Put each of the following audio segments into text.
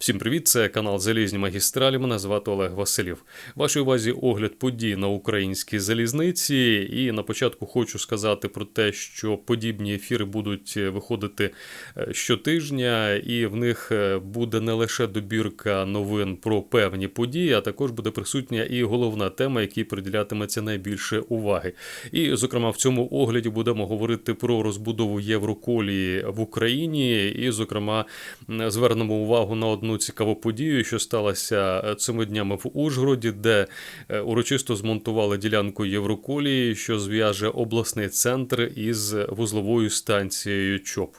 Всім привіт! Це канал Залізні Магістралі. Мене звати Олег Василів. Вашій увазі огляд подій на українській залізниці. І на початку хочу сказати про те, що подібні ефіри будуть виходити е, щотижня, і в них е, буде не лише добірка новин про певні події, а також буде присутня і головна тема, якій приділятиметься найбільше уваги. І, зокрема, в цьому огляді будемо говорити про розбудову Євроколії в Україні, і, зокрема, звернемо увагу на одну цікаву подію, що сталося е, цими днями в Ужгороді, де е, урочисто змонтували ділянку Євроколії, що зв'яже обласний центр із вузловою станцією ЧОП.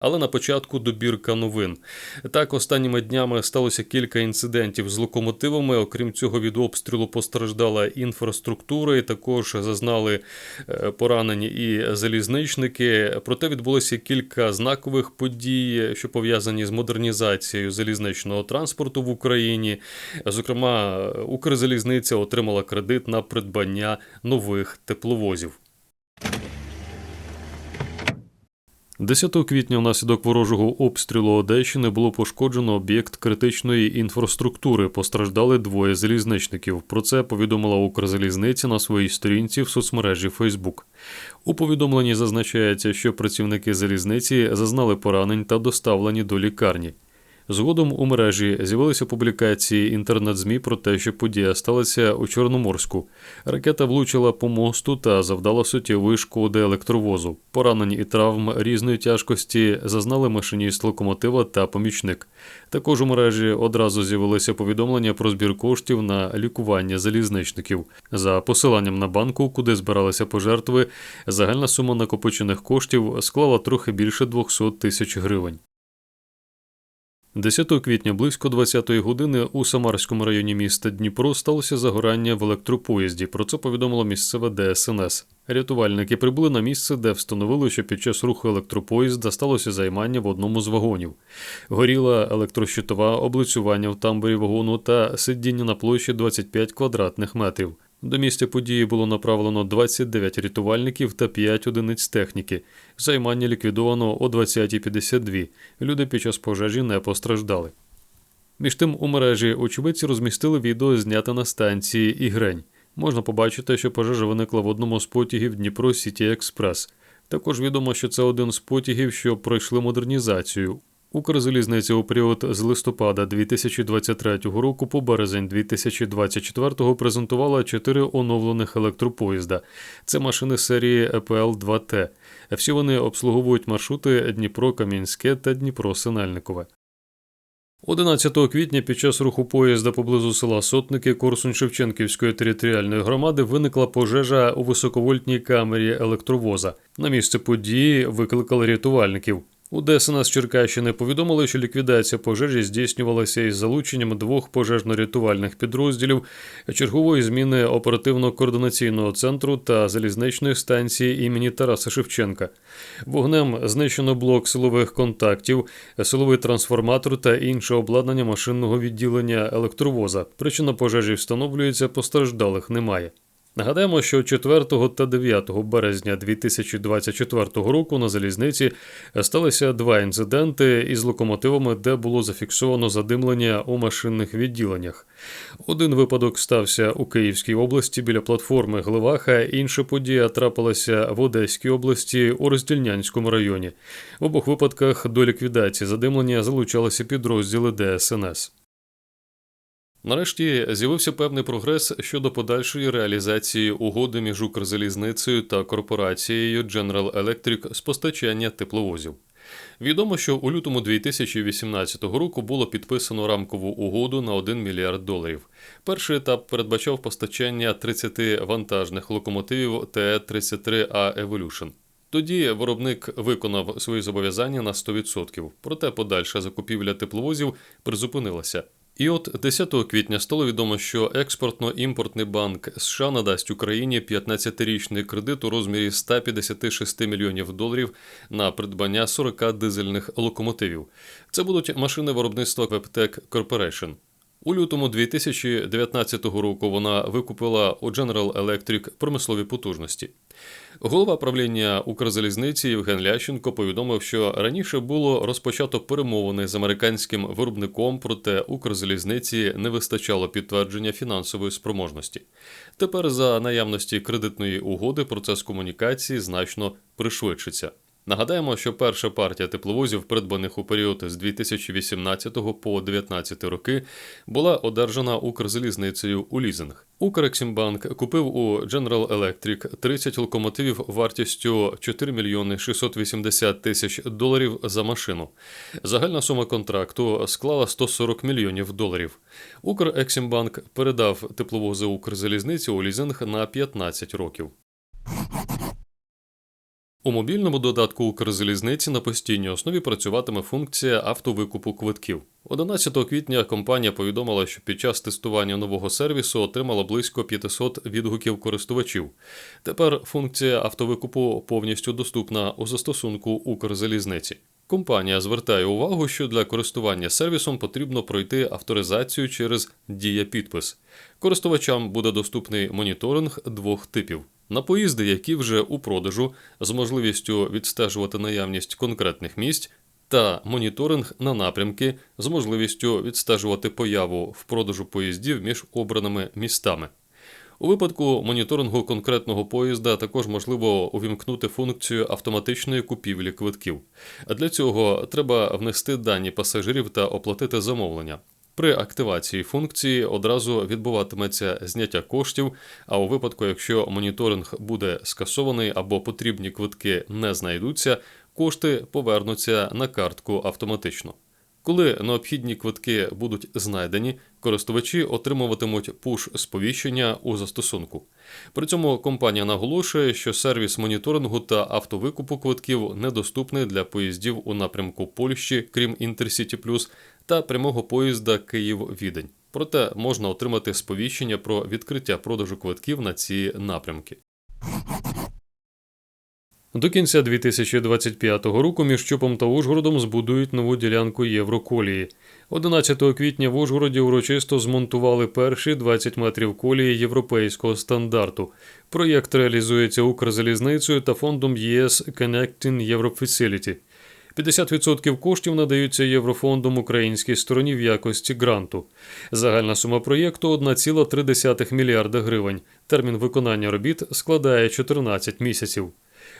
Але на початку добірка новин. Так, останніми днями сталося кілька інцидентів з локомотивами. Окрім цього, від обстрілу постраждала інфраструктура, і також зазнали е, поранені і залізничники. Проте відбулося кілька знакових подій, що пов'язані з модернізацією залізничного транспорту в Україні. Зокрема, Укрзалізниця отримала кредит на придбання нових тепловозів. 10 квітня внаслідок ворожого обстрілу Одещини було пошкоджено об'єкт критичної інфраструктури. Постраждали двоє залізничників. Про це повідомила Укрзалізниця на своїй сторінці в соцмережі Facebook. У повідомленні зазначається, що працівники залізниці зазнали поранень та доставлені до лікарні. Згодом у мережі з'явилися публікації інтернет-змі про те, що подія сталася у Чорноморську. Ракета влучила по мосту та завдала суттєвої шкоди електровозу. Поранені і травм різної тяжкості зазнали машиніст локомотива та помічник. Також у мережі одразу з'явилися повідомлення про збір коштів на лікування залізничників. За посиланням на банку, куди збиралися пожертви, загальна сума накопичених коштів склала трохи більше 200 тисяч гривень. 10 квітня близько 20-ї години у Самарському районі міста Дніпро сталося загорання в електропоїзді. Про це повідомило місцеве ДСНС. Рятувальники прибули на місце, де встановили, що під час руху електропоїзда сталося займання в одному з вагонів. Горіла електрощитова, облицювання в тамбурі вагону та сидіння на площі 25 квадратних метрів. До місця події було направлено 29 рятувальників та 5 одиниць техніки. Займання ліквідовано о 20.52. Люди під час пожежі не постраждали. Між тим у мережі очевидці розмістили відео, зняте на станції Ігрень. Можна побачити, що пожежа виникла в одному з потягів Дніпро Сіті Експрес. Також відомо, що це один з потягів, що пройшли модернізацію. Укрзалізниця у період з листопада 2023 року по березень 2024 презентувала чотири оновлених електропоїзда. Це машини серії епл 2 т Всі вони обслуговують маршрути Дніпро-Кам'янське та Дніпро-Синельникове. 11 квітня під час руху поїзда поблизу села Сотники Корсунь-Шевченківської територіальної громади виникла пожежа у високовольтній камері електровоза. На місце події викликали рятувальників. У ДСНС Черкащини повідомили, що ліквідація пожежі здійснювалася із залученням двох пожежно-рятувальних підрозділів чергової зміни оперативно-координаційного центру та залізничної станції імені Тараса Шевченка. Вогнем знищено блок силових контактів, силовий трансформатор та інше обладнання машинного відділення електровоза. Причина пожежі встановлюється, постраждалих немає. Нагадаємо, що 4 та 9 березня 2024 року на залізниці сталися два інциденти із локомотивами, де було зафіксовано задимлення у машинних відділеннях. Один випадок стався у Київській області біля платформи Гливаха, інша подія трапилася в Одеській області у Роздільнянському районі. В обох випадках до ліквідації задимлення залучалися підрозділи ДСНС. Нарешті з'явився певний прогрес щодо подальшої реалізації угоди між Укрзалізницею та корпорацією General Electric з постачання тепловозів. Відомо, що у лютому 2018 року було підписано рамкову угоду на 1 мільярд доларів. Перший етап передбачав постачання 30 вантажних локомотивів ТЕ-33А Evolution. Тоді виробник виконав свої зобов'язання на 100%, проте подальша закупівля тепловозів призупинилася. І от 10 квітня стало відомо, що експортно-імпортний банк США надасть Україні 15-річний кредит у розмірі 156 мільйонів доларів на придбання 40 дизельних локомотивів. Це будуть машини виробництва Вептек Corporation. У лютому 2019 року вона викупила у General Electric промислові потужності. Голова правління Укрзалізниці Євген Лященко повідомив, що раніше було розпочато перемовини з американським виробником, проте Укрзалізниці не вистачало підтвердження фінансової спроможності. Тепер за наявності кредитної угоди процес комунікації значно пришвидшиться. Нагадаємо, що перша партія тепловозів, придбаних у період з 2018 по 2019 роки, була одержана Укрзалізницею у лізинг. Укрексімбанк купив у General Electric 30 локомотивів вартістю 4 мільйони 680 тисяч доларів за машину. Загальна сума контракту склала 140 мільйонів доларів. Укрексімбанк передав тепловози Укрзалізниці у лізинг на 15 років. У мобільному додатку Укрзалізниці на постійній основі працюватиме функція автовикупу квитків. 11 квітня компанія повідомила, що під час тестування нового сервісу отримала близько 500 відгуків користувачів. Тепер функція автовикупу повністю доступна у застосунку Укрзалізниці. Компанія звертає увагу, що для користування сервісом потрібно пройти авторизацію через дія підпис. Користувачам буде доступний моніторинг двох типів. На поїзди, які вже у продажу, з можливістю відстежувати наявність конкретних місць, та моніторинг на напрямки з можливістю відстежувати появу в продажу поїздів між обраними містами. У випадку моніторингу конкретного поїзда також можливо увімкнути функцію автоматичної купівлі квитків. Для цього треба внести дані пасажирів та оплатити замовлення. При активації функції одразу відбуватиметься зняття коштів. А у випадку, якщо моніторинг буде скасований або потрібні квитки не знайдуться, кошти повернуться на картку автоматично. Коли необхідні квитки будуть знайдені, користувачі отримуватимуть пуш-сповіщення у застосунку. При цьому компанія наголошує, що сервіс моніторингу та автовикупу квитків недоступний для поїздів у напрямку Польщі, крім Intercity Plus, та прямого поїзда Київ-Відень. Проте можна отримати сповіщення про відкриття продажу квитків на ці напрямки. До кінця 2025 року між Чопом та Ужгородом збудують нову ділянку Євроколії. 11 квітня в Ужгороді урочисто змонтували перші 20 метрів колії європейського стандарту. Проєкт реалізується Укрзалізницею та фондом ЄС Connecting Europe Facility. 50% коштів надаються Єврофондом українській стороні в якості гранту. Загальна сума проєкту 1,3 мільярда гривень. Термін виконання робіт складає 14 місяців.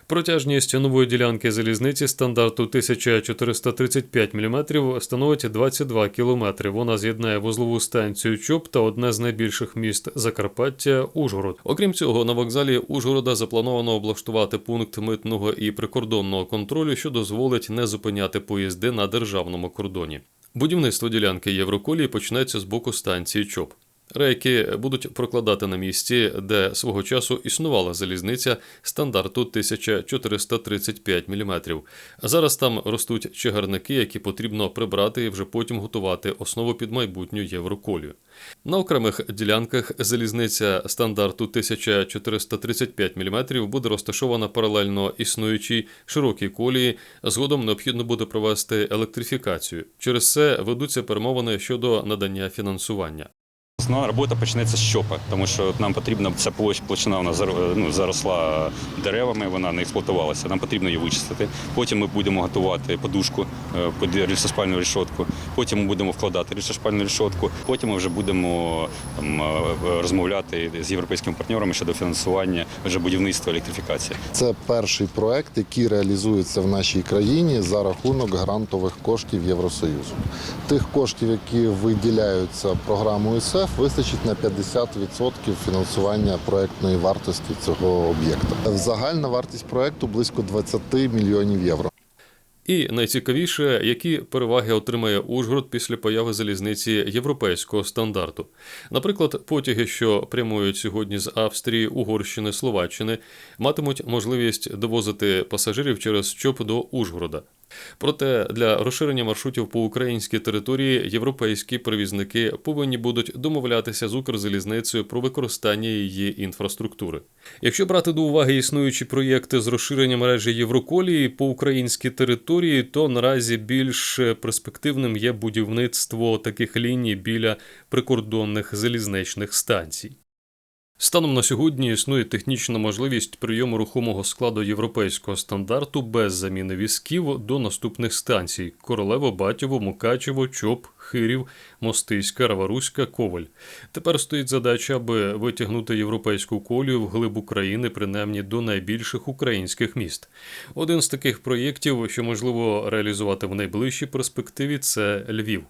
Протяжність нової ділянки залізниці стандарту 1435 мм становить 22 км. Вона з'єднає вузлову станцію ЧОП та одне з найбільших міст Закарпаття Ужгород. Окрім цього, на вокзалі Ужгорода заплановано облаштувати пункт митного і прикордонного контролю, що дозволить не зупиняти поїзди на державному кордоні. Будівництво ділянки Євроколії почнеться з боку станції ЧОП. Рейки будуть прокладати на місці, де свого часу існувала залізниця стандарту 1435 мм. Зараз там ростуть чагарники, які потрібно прибрати і вже потім готувати основу під майбутню євроколію. На окремих ділянках залізниця стандарту 1435 мм буде розташована паралельно існуючій широкій колії. Згодом необхідно буде провести електрифікацію. Через це ведуться перемовини щодо надання фінансування. Основна робота почнеться з щопа, тому що нам потрібна ця площ, площина вона ну, заросла деревами, вона не експлуатувалася. Нам потрібно її вичистити. Потім ми будемо готувати подушку е, під рельсоспальну решетку. Потім ми будемо вкладати рельсоспальну решетку. Потім ми вже будемо там, е, розмовляти з європейськими партнерами щодо фінансування вже будівництва електрифікації. Це перший проект, який реалізується в нашій країні за рахунок грантових коштів Євросоюзу. Тих коштів, які виділяються програмою СЕФ, вистачить на 50% фінансування проектної вартості цього об'єкта. Загальна вартість проекту близько 20 мільйонів євро. І найцікавіше, які переваги отримає Ужгород після появи залізниці європейського стандарту. Наприклад, потяги, що прямують сьогодні з Австрії, Угорщини, Словаччини, матимуть можливість довозити пасажирів через ЧОП до Ужгорода. Проте для розширення маршрутів по українській території європейські перевізники повинні будуть домовлятися з Укрзалізницею про використання її інфраструктури. Якщо брати до уваги існуючі проєкти з розширення мережі Євроколії по українській території, то наразі більш перспективним є будівництво таких ліній біля прикордонних залізничних станцій. Станом на сьогодні існує технічна можливість прийому рухомого складу європейського стандарту без заміни візків до наступних станцій: Королево, Батєво, Мукачево, Чоп, Хирів, Мостиська, Раваруська, Коваль. Тепер стоїть задача, аби витягнути європейську колію в глиб України, принаймні до найбільших українських міст. Один з таких проєктів, що можливо реалізувати в найближчій перспективі, це Львів.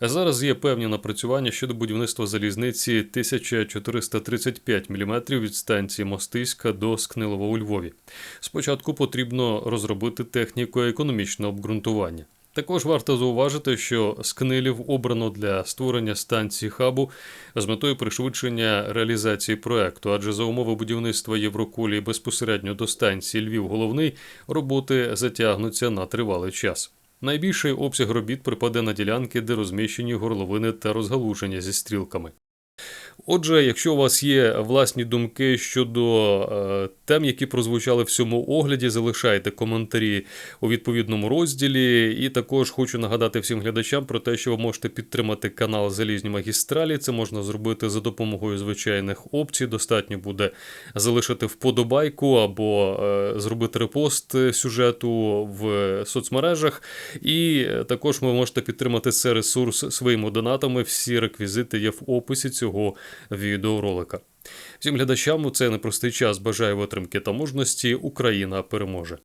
Зараз є певні напрацювання щодо будівництва залізниці 1435 мм від станції Мостиська до Скнилова у Львові. Спочатку потрібно розробити техніко-економічне обґрунтування. Також варто зауважити, що Скнилів обрано для створення станції хабу з метою пришвидшення реалізації проекту, адже за умови будівництва Євроколії безпосередньо до станції Львів головний роботи затягнуться на тривалий час. Найбільший обсяг робіт припаде на ділянки, де розміщені горловини та розгалуження зі стрілками. Отже, якщо у вас є власні думки щодо е, тем, які прозвучали в цьому огляді, залишайте коментарі у відповідному розділі. І також хочу нагадати всім глядачам про те, що ви можете підтримати канал Залізні магістралі. Це можна зробити за допомогою звичайних опцій. Достатньо буде залишити вподобайку або е, зробити репост сюжету в соцмережах. І е, також ви можете підтримати цей ресурс своїми донатами. Всі реквізити є в описі цього відеоролика. Всім глядачам у цей непростий час бажаю витримки та мужності. Україна переможе.